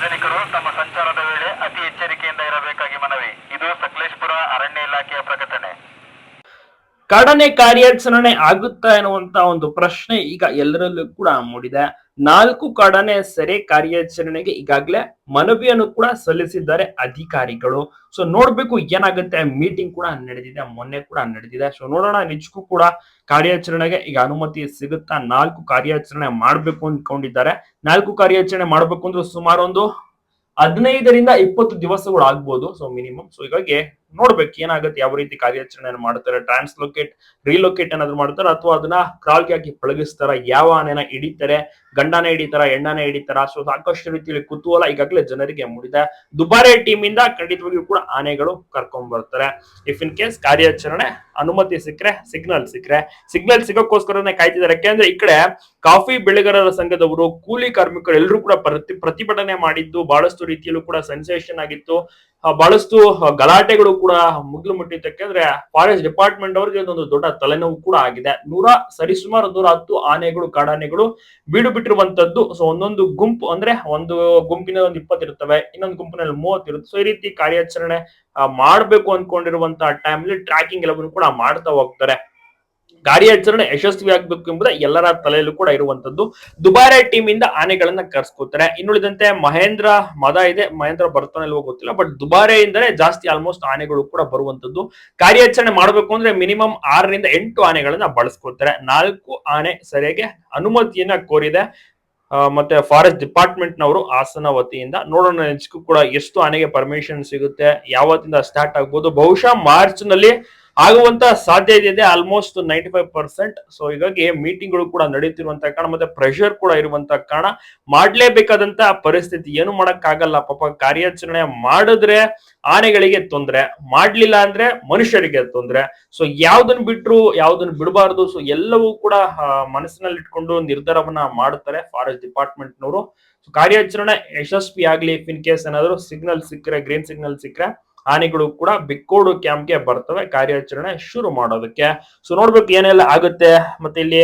ಸಾರ್ವಜನಿಕರು ತಮ್ಮ ಸಂಚಾರದ ವೇಳೆ ಅತಿ ಎಚ್ಚರಿಕೆಯಿಂದ ಇರಬೇಕಾಗಿ ಮನವಿ. ಇದು ಸಕಲೇಶ್ಪುರ ಅರಣ್ಯ ಇಲಾಖೆಯ ಪ್ರಕಟಣೆ. ಕಡನೆ ಕಾರ್ಯಾಚರಣೆ ಆಗುತ್ತಾ ಎನ್ನುವಂತ ಒಂದು ಪ್ರಶ್ನೆ ಈಗ ಎಲ್ಲರಲ್ಲೂ ಕೂಡ ಮೂಡಿದೆ. ನಾಲ್ಕು ಕಡನೆ ಸೆರೆ ಕಾರ್ಯಾಚರಣೆಗೆ ಈಗಾಗಲೇ ಮನವಿಯನ್ನು ಕೂಡ ಸಲ್ಲಿಸಿದ್ದಾರೆ ಅಧಿಕಾರಿಗಳು. ಸೊ ನೋಡ್ಬೇಕು ಏನಾಗುತ್ತೆ. ಮೀಟಿಂಗ್ ಕೂಡ ನಡೆದಿದೆ. ಮೊನ್ನೆ ಕೂಡ ನಡೆದಿದೆ. ಸೊ ನೋಡೋಣ. ನಿಜಕ್ಕೂ ಕೂಡ ಕಾರ್ಯಾಚರಣೆಗೆ ಈಗ ಅನುಮತಿ ಸಿಗುತ್ತಾ? ನಾಲ್ಕು ಕಾರ್ಯಾಚರಣೆ ಮಾಡ್ಬೇಕು ಅಂದ್ಕೊಂಡಿದ್ದಾರೆ. ನಾಲ್ಕು ಕಾರ್ಯಾಚರಣೆ ಮಾಡ್ಬೇಕು ಅಂದ್ರೆ ಸುಮಾರು ಒಂದು ಹದಿನೈದರಿಂದ ಇಪ್ಪತ್ತು ದಿವಸಗಳು ಆಗ್ಬೋದು ಸೊ ಮಿನಿಮಮ್ ಸೊ ಹೀಗಾಗಿ ನೋಡ್ಬೇಕು ಏನಾಗುತ್ತೆ, ಯಾವ ರೀತಿ ಕಾರ್ಯಾಚರಣೆಯನ್ನು ಮಾಡ್ತಾರೆ ಟ್ರಾನ್ಸ್ಲೊಕೇಟ್ ರಿಲೊಕೇಟ್ ಏನಾದ್ರು ಮಾಡ್ತಾರೆ, ಅಥವಾ ಅದನ್ನ ಕ್ರಾಲ್ಗೆ ಹಾಕಿ ಪಳಗಿಸ್ತಾರ, ಯಾವ ಆನೆನ ಹಿಡಿತಾರೆ, ಗಂಡನ ಹಿಡಿತಾರ ಎಣ್ಣಾನೆ ಹಿಡಿತಾರ, ಸೊ ಸಾಕಷ್ಟು ರೀತಿಯಲ್ಲಿ ಕುತೂಹಲ ಈಗಾಗಲೇ ಜನರಿಗೆ ಮೂಡಿದೆ. ದುಬಾರೆ ಟೀಮ್ ಇಂದ ಖಂಡಿತವಾಗಿಯೂ ಕೂಡ ಆನೆಗಳು ಕರ್ಕೊಂಡ್ ಬರ್ತಾರೆ ಇಫ್ ಇನ್ ಕೇಸ್ ಕಾರ್ಯಾಚರಣೆ ಅನುಮತಿ ಸಿಕ್ಕರೆ ಸಿಗ್ನಲ್ ಸಿಕ್ಕರೆ. ಸಿಗ್ನಲ್ ಸಿಗೋಕ್ಕೋಸ್ಕರನೇ ಕಾಯ್ತಿದ್ದಾರೆ. ಯಾಕೆಂದ್ರೆ ಈ ಕಡೆ ಕಾಫಿ ಬೆಳೆಗಾರರ ಸಂಘದವರು, ಕೂಲಿ ಕಾರ್ಮಿಕರು ಎಲ್ಲರೂ ಕೂಡ ಪ್ರತಿ ಪ್ರತಿಭಟನೆ ಮಾಡಿದ್ದು, ಬಹಳಷ್ಟು ರೀತಿಯಲ್ಲೂ ಕೂಡ ಸೆನ್ಸೇಷನ್ ಆಗಿತ್ತು. ಬಹಳಷ್ಟು ಗಲಾಟೆಗಳು ಕೂಡ ಮುಗಿಲು ಮುಟ್ಟಿತ್ತು ಅಂದ್ರೆ ಫಾರೆಸ್ಟ್ ಡಿಪಾರ್ಟ್ಮೆಂಟ್ ಅವರಿಗೆ ಇದೊಂದು ದೊಡ್ಡ ತಲೆನೋವು ಕೂಡ ಆಗಿದೆ. ನೂರ ಸರಿಸುಮಾರು ನೂರ ಹತ್ತು ಆನೆಗಳು, ಕಾಡಾನೆಗಳು ಬೀಡು ಬಿಟ್ಟಿರುವಂತದ್ದು. ಸೊ ಒಂದೊಂದು ಗುಂಪು ಅಂದ್ರೆ ಒಂದು ಗುಂಪಿನ ಒಂದು ಇಪ್ಪತ್ತು ಇರ್ತವೆ ಇನ್ನೊಂದು ಗುಂಪಿನಲ್ಲಿ ಮೂವತ್ತು ಇರುತ್ತೆ ಸೊ ಈ ರೀತಿ ಕಾರ್ಯಾಚರಣೆ ಮಾಡಬೇಕು ಅನ್ಕೊಂಡಿರುವಂತಹ ಅಲ್ಲಿ ಟ್ರ್ಯಾಕಿಂಗ್ ಎಲ್ಲವನ್ನು ಕೂಡ ಮಾಡ್ತಾ ಹೋಗ್ತಾರೆ. ಕಾರ್ಯಾಚರಣೆ ಯಶಸ್ವಿ ಆಗ್ಬೇಕು ಎಂಬುದೇ ಎಲ್ಲರ ತಲೆಯಲ್ಲೂ ಕೂಡ ಇರುವಂತದ್ದು. ದುಬಾರೆ ಟೀಮ್ ಇಂದ ಆನೆಗಳನ್ನ ಕರ್ಸ್ಕೊತಾರೆ. ಇನ್ನುಳಿದಂತೆ ಮಹೇಂದ್ರ, ಮದ ಇದೆ. ಮಹೇಂದ್ರ ಬರ್ತಾನೆ ಇಲ್ವೋ ಗೊತ್ತಿಲ್ಲ. ಬಟ್ ದುಬಾರೆಯಿಂದಲೇ ಜಾಸ್ತಿ ಆಲ್ಮೋಸ್ಟ್ ಆನೆಗಳು ಕೂಡ ಬರುವಂತದ್ದು. ಕಾರ್ಯಾಚರಣೆ ಮಾಡಬೇಕು ಅಂದ್ರೆ ಮಿನಿಮಮ್ ಆರರಿಂದ ಎಂಟು ಆನೆಗಳನ್ನ ಬಳಸ್ಕೊತಾರೆ. ನಾಲ್ಕು ಆನೆ ಸರಿಯಾಗಿ ಅನುಮತಿಯನ್ನ ಕೋರಿದೆ. ಮತ್ತೆ ಫಾರೆಸ್ಟ್ ಡಿಪಾರ್ಟ್ಮೆಂಟ್ ನವರು ಹಾಸನ ವತಿಯಿಂದ. ನೋಡೋಣ ಕೂಡ ಎಷ್ಟು ಆನೆಗೆ ಪರ್ಮಿಷನ್ ಸಿಗುತ್ತೆ, ಯಾವತ್ತಿಂದ ಸ್ಟಾರ್ಟ್ ಆಗ್ಬೋದು. ಬಹುಶಃ ಮಾರ್ಚ್ನಲ್ಲಿ ಆಗುವಂತ ಸಾಧ್ಯತೆ ಇದೆ almost ninety five percent so ಹೀಗಾಗಿ ಮೀಟಿಂಗ್ಗಳು ಕೂಡ ನಡೀತಿರುವಂತ ಕಾರಣ ಮತ್ತೆ ಪ್ರೆಷರ್ ಕೂಡ ಇರುವಂತ ಕಾರಣ ಮಾಡ್ಲೇಬೇಕಾದಂತ ಪರಿಸ್ಥಿತಿ. ಏನು ಮಾಡಕ್ಕಾಗಲ್ಲ. ಪಾಪ ಕಾರ್ಯಾಚರಣೆ ಮಾಡಿದ್ರೆ ಆನೆಗಳಿಗೆ ತೊಂದ್ರೆ, ಮಾಡ್ಲಿಲ್ಲ ಅಂದ್ರೆ ಮನುಷ್ಯರಿಗೆ ತೊಂದ್ರೆ. ಸೊ ಯಾವ್ದನ್ನ ಬಿಟ್ರು ಯಾವ್ದನ್ನ ಬಿಡಬಾರ್ದು. ಸೊ ಎಲ್ಲವೂ ಕೂಡ ಮನಸ್ಸಿನಲ್ಲಿ ಇಟ್ಕೊಂಡು ನಿರ್ಧಾರವನ್ನ ಮಾಡ್ತಾರೆ ಫಾರೆಸ್ಟ್ ಡಿಪಾರ್ಟ್ಮೆಂಟ್ ನವರು. ಕಾರ್ಯಾಚರಣೆ ಯಶಸ್ವಿ ಆಗ್ಲಿ ಇನ್ ಕೇಸ್ ಏನಾದ್ರು ಸಿಗ್ನಲ್ ಸಿಕ್ಕರೆ ಗ್ರೀನ್ ಸಿಗ್ನಲ್ ಸಿಕ್ಕರೆ ಆನೆಗಳು ಕೂಡ ಬಿಕ್ಕೋಡು ಕ್ಯಾಂಪ್ಗೆ ಬರ್ತವೆ. ಕಾರ್ಯಾಚರಣೆ ಶುರು ಮಾಡೋದಕ್ಕೆ. ಸೊ ನೋಡ್ಬೇಕು ಏನೆಲ್ಲ ಆಗುತ್ತೆ. ಮತ್ತೆ ಇಲ್ಲಿ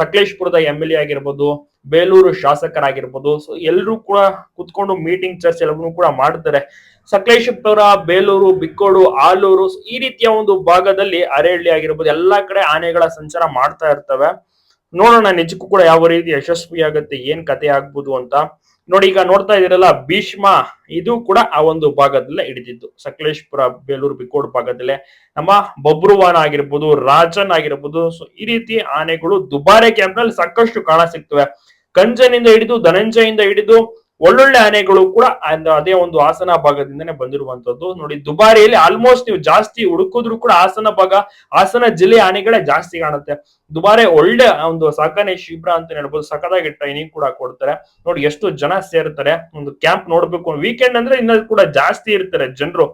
ಸಕಲೇಶ್ಪುರದ ಎಂ ಎಲ್ ಆಗಿರ್ಬೋದು, ಬೇಲೂರು ಶಾಸಕರಾಗಿರ್ಬೋದು. ಸೊ ಎಲ್ಲರೂ ಕೂಡ ಕುತ್ಕೊಂಡು ಮೀಟಿಂಗ್ ಚರ್ಚೆ ಎಲ್ಲವನ್ನೂ ಕೂಡ ಮಾಡ್ತಾರೆ. ಸಕಲೇಶ್ಪುರ, ಬೇಲೂರು, ಬಿಕ್ಕೋಡು, ಆಲೂರು ಈ ರೀತಿಯ ಒಂದು ಭಾಗದಲ್ಲಿ ಅರೆಹಳ್ಳಿ ಆಗಿರ್ಬೋದು, ಎಲ್ಲಾ ಕಡೆ ಆನೆಗಳ ಸಂಚಾರ ಮಾಡ್ತಾ ಇರ್ತವೆ. ನೋಡೋಣ, ನಿಜಕ್ಕೂ ಕೂಡ ಯಾವ ರೀತಿ ಯಶಸ್ವಿ ಆಗುತ್ತೆ ಏನ್ ಕತೆ ಆಗ್ಬೋದು ಅಂತ. ನೋಡಿ, ಈಗ ನೋಡ್ತಾ ಇದೀರಲ್ಲ ಭೀಷ್ಮ, ಇದು ಕೂಡ ಆ ಒಂದು ಭಾಗದಲ್ಲೇ ಹಿಡಿದಿದ್ದು. ಸಕಲೇಶ್ಪುರ, ಬೇಲೂರು ಬಿಕೋಡ್ ಭಾಗದಲ್ಲೇ. ನಮ್ಮ ಬಬ್ರುವಾನ ಆಗಿರ್ಬೋದು, ರಾಜನ್ ಆಗಿರ್ಬೋದು, ಸೊ ಈ ರೀತಿ ಆನೆಗಳು ದುಬಾರೆ ಕ್ಯಾಂಪ್ನಲ್ಲಿ ಸಾಕಷ್ಟು ಕಾಣ ಸಿಗ್ತವೆ. ಕಂಜನಿಂದ ಹಿಡಿದು ಧನಂಜಯಿಂದ ಹಿಡಿದು ಒಳ್ಳೊಳ್ಳೆ ಆನೆಗಳು ಕೂಡ ಅದೇ ಒಂದು ಹಾಸನ ಭಾಗದಿಂದನೇ ಬಂದಿರುವಂತದ್ದು. ನೋಡಿ, ದುಬಾರಿಯಲ್ಲಿ ಆಲ್ಮೋಸ್ಟ್ ನೀವು ಜಾಸ್ತಿ ಹುಡುಕಿದ್ರು ಕೂಡ ಹಾಸನ ಭಾಗ, ಹಾಸನ ಜಿಲ್ಲೆ ಆನೆಗಳೇ ಜಾಸ್ತಿ ಕಾಣುತ್ತೆ. ದುಬಾರೆ ಒಳ್ಳೆ ಒಂದು ಸಾಕಣೆ ಶಿಬಿರ ಅಂತ ಹೇಳ್ಬೋದು. ಸಖತ್ತಾಗಿ ಟ್ರೈನಿಂಗ್ ಕೂಡ ಕೊಡ್ತಾರೆ. ನೋಡಿ, ಎಷ್ಟು ಜನ ಸೇರ್ತಾರೆ. ಒಂದು ಕ್ಯಾಂಪ್ ನೋಡ್ಬೇಕು ವೀಕೆಂಡ್ ಅಂದ್ರೆ ಇನ್ನ ಕೂಡ ಜಾಸ್ತಿ ಇರ್ತಾರೆ ಜನರು.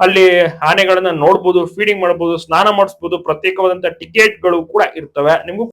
ಅಲ್ಲಿ ಆನೆಗಳನ್ನ ನೋಡ್ಬೋದು ಫೀಡಿಂಗ್ ಮಾಡ್ಬೋದು, ಸ್ನಾನ ಮಾಡಿಸ್ಬೋದು. ಪ್ರತ್ಯೇಕವಾದಂತ ಟಿಕೆಟ್ಗಳು ಕೂಡ ಇರ್ತವೆ. ನಿಮ್ಗೂ